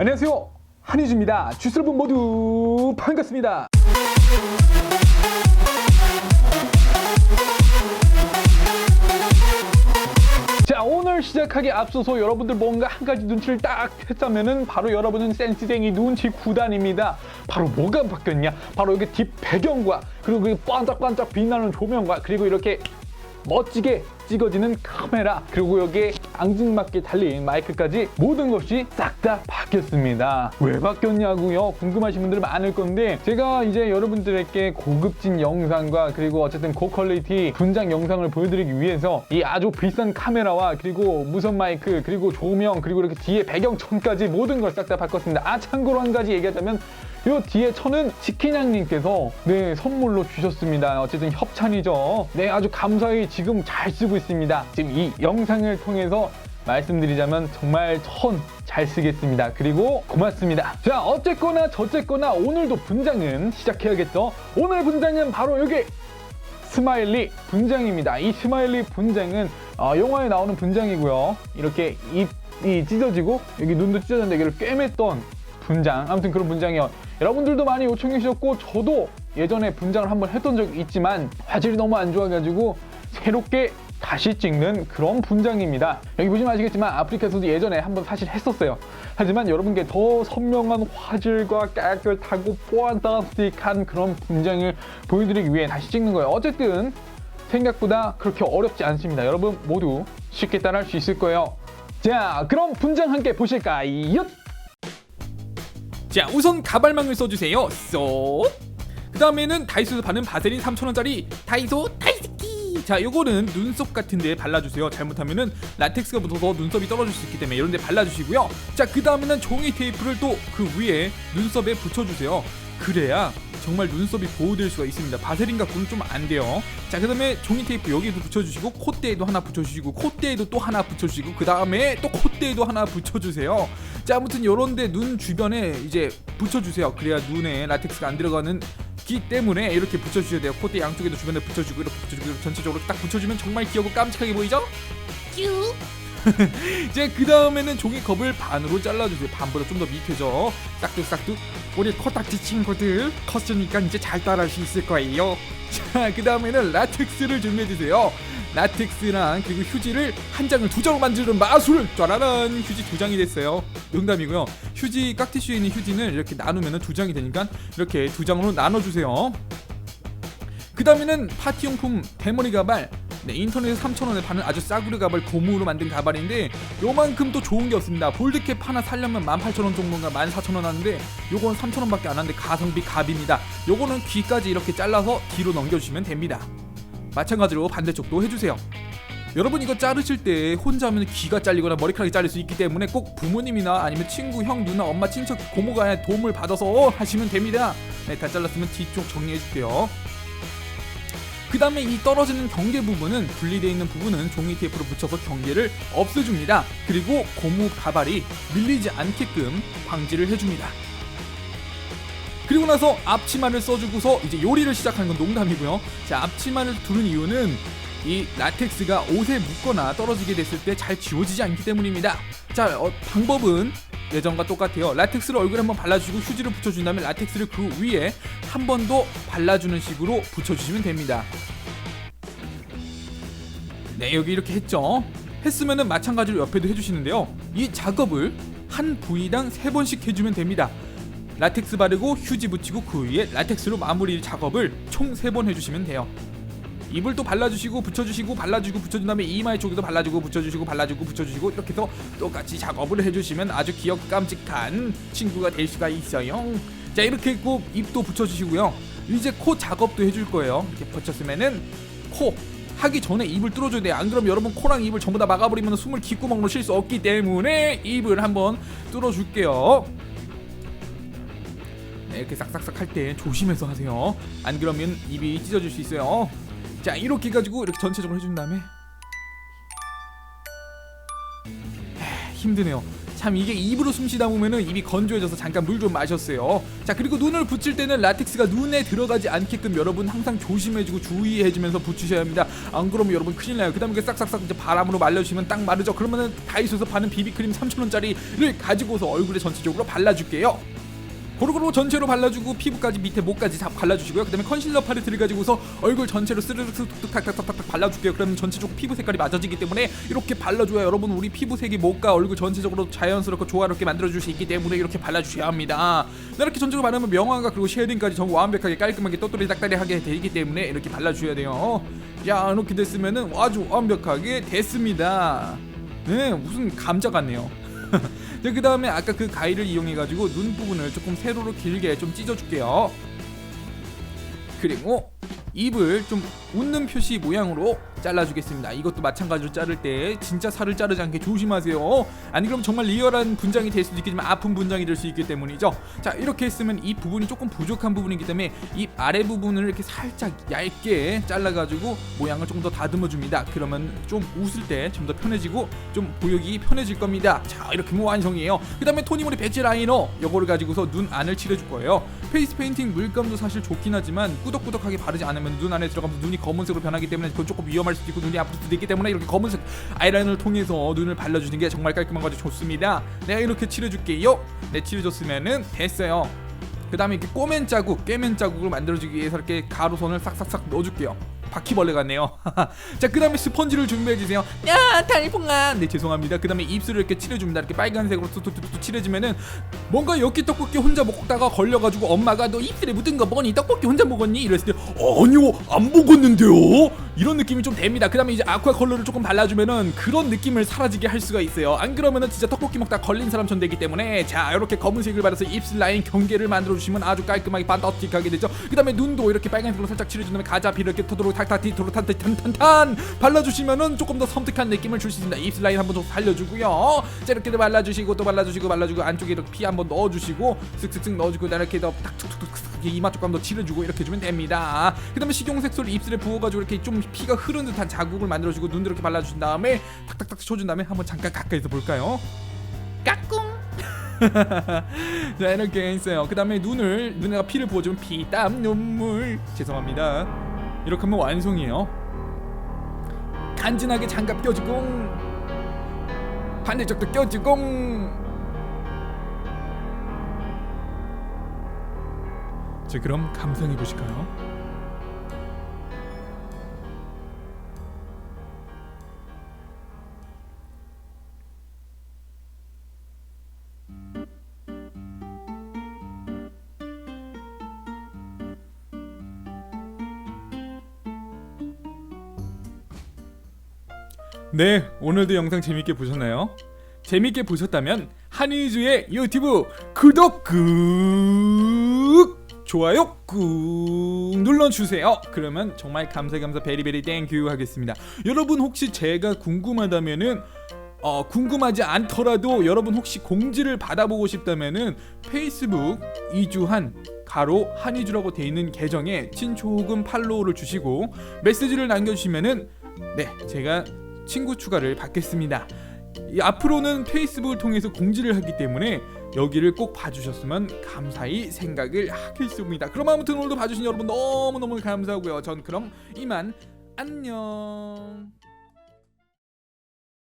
안녕하세요. 한희주입니다. 주스 여러분 모두 반갑습니다. 자 오늘 시작하기 앞서서 여러분들 뭔가 한 가지 눈치를 딱 했다면은 바로 여러분은 센스쟁이 눈치 구단입니다. 바로 뭐가 바뀌었냐? 바로 여기 뒷 배경과 그리고 그 반짝반짝 빛나는 조명과 그리고 이렇게 멋지게 찍어지는 카메라 그리고 여기에 앙증맞게 달린 마이크까지 모든 것이 싹 다 바뀌었습니다. 왜 바뀌었냐고요? 궁금하신 분들 많을 건데 제가 이제 여러분들에게 고급진 영상과 그리고 어쨌든 고퀄리티 분장 영상을 보여드리기 위해서 이 아주 비싼 카메라와 그리고 무선 마이크 그리고 조명 그리고 이렇게 뒤에 배경천까지 모든 걸 싹 다 바꿨습니다. 아 참고로 한 가지 얘기하자면 요 뒤에 천은 치킨양님께서 네 선물로 주셨습니다. 어쨌든 협찬이죠. 네 아주 감사히 지금 잘 쓰고 있습니다. 지금 이 영상을 통해서 말씀드리자면 정말 천 잘 쓰겠습니다. 그리고 고맙습니다. 자 어쨌거나 저쨌거나 오늘도 분장은 시작해야겠죠. 오늘 분장은 바로 여기 스마일리 분장입니다. 이 스마일리 분장은 어, 영화에 나오는 분장이고요. 이렇게 입이 찢어지고 여기 눈도 찢어졌는데 여기를 꿰맸던 분장. 아무튼 그런 분장이요. 여러분들도 많이 요청해 주셨고 저도 예전에 분장을 한번 했던 적이 있지만 화질이 너무 안 좋아가지고 새롭게 다시 찍는 그런 분장입니다. 여기 보시면 아시겠지만 아프리카에서도 예전에 한번 사실 했었어요. 하지만 여러분께 더 선명한 화질과 깨끗하고 포안타스틱한 그런 분장을 보여드리기 위해 다시 찍는 거예요. 어쨌든 생각보다 그렇게 어렵지 않습니다. 여러분 모두 쉽게 따라할 수 있을 거예요. 자, 그럼 분장 함께 보실까요? 자 우선 가발망을 써주세요. 쏙! 그 다음에는 다이소에서 파는 바세린 3,000원짜리 다이소 타이스키. 자 요거는 눈썹 같은 데 발라주세요. 잘못하면은 라텍스가 묻어서 눈썹이 떨어질 수 있기 때문에 이런 데 발라주시고요. 자그 다음에는 종이 테이프를 또 그 위에 눈썹에 붙여주세요. 그래야 정말 눈썹이 보호될 수가 있습니다. 바세린 갖고는 좀 안 돼요. 자 그 다음에 종이 테이프 여기도 붙여주시고 콧대에도 하나 붙여주시고 콧대에도 또 하나 붙여주시고 그 다음에 또 콧대에도 하나 붙여주세요 자 아무튼 요런데 눈 주변에 이제 붙여주세요. 그래야 눈에 라텍스가 안 들어가는 기 때문에 이렇게 붙여주셔야 돼요. 콧대 양쪽에도 주변에 붙여주고 이렇게 붙여주고 전체적으로 딱 붙여주면 정말 귀엽고 깜찍하게 보이죠? 큐 이제 그 다음에는 종이컵을 반으로 잘라주세요. 반보다 좀 더 밑에죠. 싹둑싹둑. 우리 코딱지 친구들 컸으니까 이제 잘 따라할 수 있을 거예요. 자 그 다음에는 라텍스를 준비해주세요. 라텍스랑 그리고 휴지를 한 장을 두 장으로 만드는 마술! 짜라란 휴지 두 장이 됐어요. 농담이고요. 휴지 깍티슈에 있는 휴지는 이렇게 나누면 두 장이 되니까 이렇게 두 장으로 나눠주세요. 그 다음에는 파티용품 대머리 가발 네, 인터넷에서 3,000원에 파는 아주 싸구려 가발 고무로 만든 가발인데 요만큼 또 좋은 게 없습니다. 볼드캡 하나 살려면 18,000원 정도인가 14,000원 하는데 요건 3,000원밖에 안 하는데 가성비 갑입니다. 요거는 귀까지 이렇게 잘라서 뒤로 넘겨주시면 됩니다. 마찬가지로 반대쪽도 해주세요. 여러분 이거 자르실 때 혼자 하면 귀가 잘리거나 머리카락이 잘릴 수 있기 때문에 꼭 부모님이나 아니면 친구, 형, 누나, 엄마, 친척, 고모가 도움을 받아서 하시면 됩니다. 네, 다 잘랐으면 뒤쪽 정리해줄게요 그 다음에 이 떨어지는 경계 부분은 분리되어 있는 부분은 종이 테이프로 붙여서 경계를 없애줍니다. 그리고 고무 가발이 밀리지 않게끔 방지를 해줍니다. 그리고 나서 앞치마를 써주고서 이제 요리를 시작하는 건 농담이고요. 자, 앞치마를 두른 이유는 이 라텍스가 옷에 묻거나 떨어지게 됐을 때 잘 지워지지 않기 때문입니다. 자, 어, 방법은 예전과 똑같아요. 라텍스를 얼굴에 한번 발라주고 휴지를 붙여준 다음에 라텍스를 그 위에 한 번 더 발라주는 식으로 붙여주시면 됩니다. 네, 여기 이렇게 했죠. 했으면은 마찬가지로 옆에도 해주시는데요. 이 작업을 한 부위당 세 번씩 해주면 됩니다. 라텍스 바르고 휴지 붙이고 그 위에 라텍스로 마무리 작업을 총 세 번 해주시면 돼요. 입을 또 발라주시고 붙여주시고 발라주고 붙여준 다음에 이마의 쪽에도 발라주고 붙여주시고 발라주고 붙여주시고 이렇게 해서 똑같이 작업을 해주시면 아주 귀엽고 깜찍한 친구가 될 수가 있어요. 자 이렇게 했고 입도 붙여주시고요. 이제 코 작업도 해줄 거예요. 이렇게 붙였으면은 코 하기 전에 입을 뚫어줘야 돼요. 안 그러면 여러분 코랑 입을 전부 다 막아버리면 숨을 귓구멍으로 쉴 수 없기 때문에 입을 한번 뚫어줄게요. 네, 이렇게 싹싹싹 할 때 조심해서 하세요. 안 그러면 입이 찢어질 수 있어요. 자 이렇게 해가지고 이렇게 전체적으로 해준 다음에 에, 힘드네요. 참 이게 입으로 숨 쉬다 보면은 입이 건조해져서 잠깐 물 좀 마셨어요. 자 그리고 눈을 붙일 때는 라텍스가 눈에 들어가지 않게끔 여러분 항상 조심해주고 주의해주면서 붙이셔야 합니다. 안 그러면 여러분 큰일 나요. 그 다음에 그 싹싹싹 이제 바람으로 말려주시면 딱 마르죠. 그러면은 다이소에서 파는 비비크림 3,000원짜리를 가지고서 얼굴에 전체적으로 발라줄게요. 고루고루 전체로 발라주고 피부까지 밑에 목까지 다 발라주시고요. 그다음에 컨실러 팔레트를 가지고서 얼굴 전체로 스르륵 툭툭 탁탁탁탁 발라줄게요. 그러면 전체적으로 피부 색깔이 맞아지기 때문에 이렇게 발라줘야 여러분 우리 피부색이 목과 얼굴 전체적으로 자연스럽고 조화롭게 만들어줄 수 있기 때문에 이렇게 발라주셔야 합니다. 네, 이렇게 전체적으로 바르면 명화가 그리고 쉐딩까지 전부 완벽하게 깔끔하게 똘똘이 딱딱하게 되기 때문에 이렇게 발라주셔야 돼요. 자 이렇게 됐으면은 아주 완벽하게 됐습니다. 네 무슨 감자 같네요. 자, 그 다음에 아까 그 가위를 이용해가지고 눈 부분을 조금 세로로 길게 좀 찢어줄게요. 그리고 입을 좀 웃는 표시 모양으로 잘라주겠습니다. 이것도 마찬가지로 자를 때 진짜 살을 자르지 않게 조심하세요. 아니 그럼 정말 리얼한 분장이 될 수도 있겠지만 아픈 분장이 될 수 있기 때문이죠. 자 이렇게 했으면 이 부분이 조금 부족한 부분이기 때문에 이 아래 부분을 이렇게 살짝 얇게 잘라가지고 모양을 조금 더 다듬어 줍니다. 그러면 좀 웃을 때 좀 더 편해지고 좀 보여기 편해질 겁니다. 자 이렇게 하면 완성이에요. 그 다음에 토니모리 배지 라이너 요거를 가지고서 눈 안을 칠해줄 거예요. 페이스 페인팅 물감도 사실 좋긴 하지만 꾸덕꾸덕하게 바르지 않으면 눈 안에 들어가면서 눈이 검은색으로 변하기 때문에 그건 조금 위험할 수도 있고 눈이 아플 수도 있기 때문에 이렇게 검은색 아이라인을 통해서 눈을 발라주는 게 정말 깔끔한 거죠 좋습니다. 내가 이렇게 칠해줄게요. 네 칠해줬으면은 됐어요. 그 다음에 이렇게 꼬맨 자국, 깨맨 자국을 만들어주기 위해서 이렇게 가로선을 싹싹싹 넣어줄게요. 바퀴벌레 같네요. 자, 그 다음에 스펀지를 준비해주세요. 야, 달팽아. 네, 죄송합니다. 그 다음에 입술을 이렇게 칠해줍니다. 이렇게 빨간색으로 툭툭툭툭 칠해주면은 뭔가 엽기 떡볶이 혼자 먹다가 걸려가지고 엄마가 너 입술에 묻은 거 뭐니? 떡볶이 혼자 먹었니? 이랬을 때 아니요, 안 먹었는데요. 이런 느낌이 좀 됩니다. 그 다음에 이제 아쿠아 컬러를 조금 발라주면은 그런 느낌을 사라지게 할 수가 있어요. 안 그러면은 진짜 떡볶이 먹다 걸린 사람처럼 되기 때문에 자, 이렇게 검은색을 발라서 입술 라인 경계를 만들어주시면 아주 깔끔하게 반더틱하게 되죠. 그 다음에 눈도 이렇게 빨간색으로 살짝 칠해준 다음에 가자비를 이렇게 토도로 탁탁 디토로 탄탄탄탄 발라주시면은 조금 더 섬뜩한 느낌을 줄 수 있습니다. 입술 라인 한번 더 살려주고요. 자 이렇게 발라주시고 또 발라주시고 발라주고 안쪽에 이렇게 피 한번 넣어주시고 슥슥슥 넣어주고 이렇게 더딱 툭툭툭 이렇게 이마 쪽 한번 더 칠해주고 이렇게 해주면 됩니다. 그 다음에 식용색소를 입술에 부어가지고 이렇게 좀 피가 흐르는 듯한 자국을 만들어주고 눈도 이렇게 발라주신 다음에 탁탁탁 쳐준 다음에 한번 잠깐 가까이서 볼까요? 까꿍. 자 이렇게 있어요. 그 다음에 눈을 눈에가 피를 부어주면 피, 땀, 눈물. 죄송합니다. 이렇게 하면 완성이에요. 간지나게 장갑 껴주고 반대쪽도 껴주고 자 그럼 감상해 보실까요? 네, 오늘도 영상 재밌게 보셨나요? 재밌게 보셨다면 한의주의 유튜브 구독 꾹 좋아요 꾹 눌러주세요. 그러면 정말 감사 감사 베리베리 땡큐 하겠습니다. 여러분 혹시 제가 궁금하다면은 어, 궁금하지 않더라도 여러분 혹시 공지를 받아보고 싶다면은 페이스북 이주한 가로 한이주라고 돼 있는 계정에 혹은 팔로우를 주시고 메시지를 남겨주시면은 네 제가 친구 추가를 받겠습니다. 이 앞으로는 페이스북을 통해서 공지를 하기 때문에 여기를 꼭 봐주셨으면 감사히 생각을 하겠습니다. 그럼 아무튼 오늘도 봐주신 여러분 너무너무 감사하고요. 전 그럼 이만 안녕.